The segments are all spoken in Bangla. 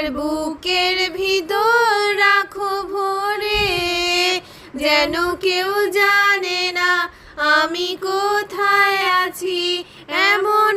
আমার বুকের ভিতর রাখো ভরে। যেন কেউ জানে না আমি কোথায় আছি এমন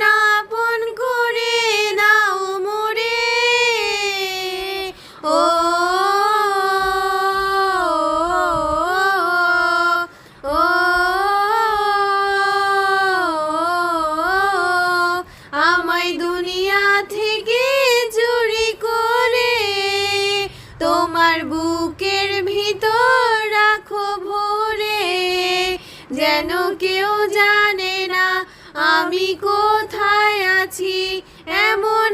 আমি কোথায় আছি? এমন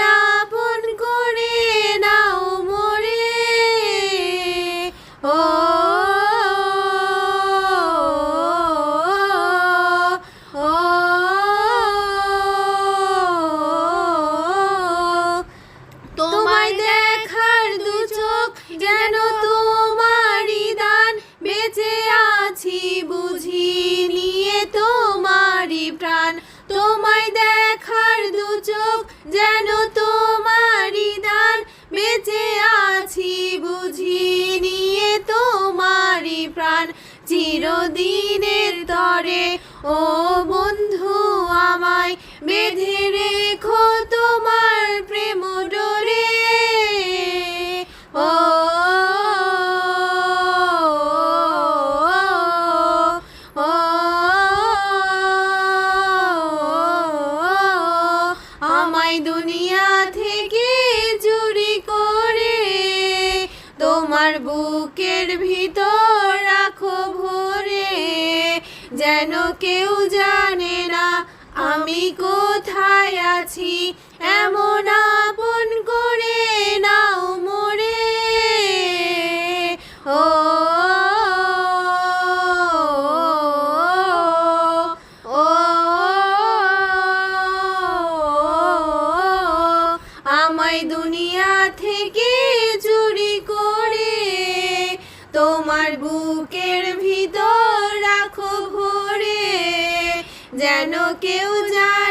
বেঁচে আছি বুঝি নিয়ে তোমারই প্রাণ চিরদিনের তরে ও বন্ধু আমায় বেঁধে রেখো তোমার প্রেম ডোরে ও আমায় দুনিয়া তোমার বুকের ভিতর রাখো ভরে যেন কেউ জানে না আমি কোথায় আছি এমন আপন করে নাও মোরে ও আমায় দুনিয়া বুকের ভিতর রাখো ভরে যেন কেউ যায়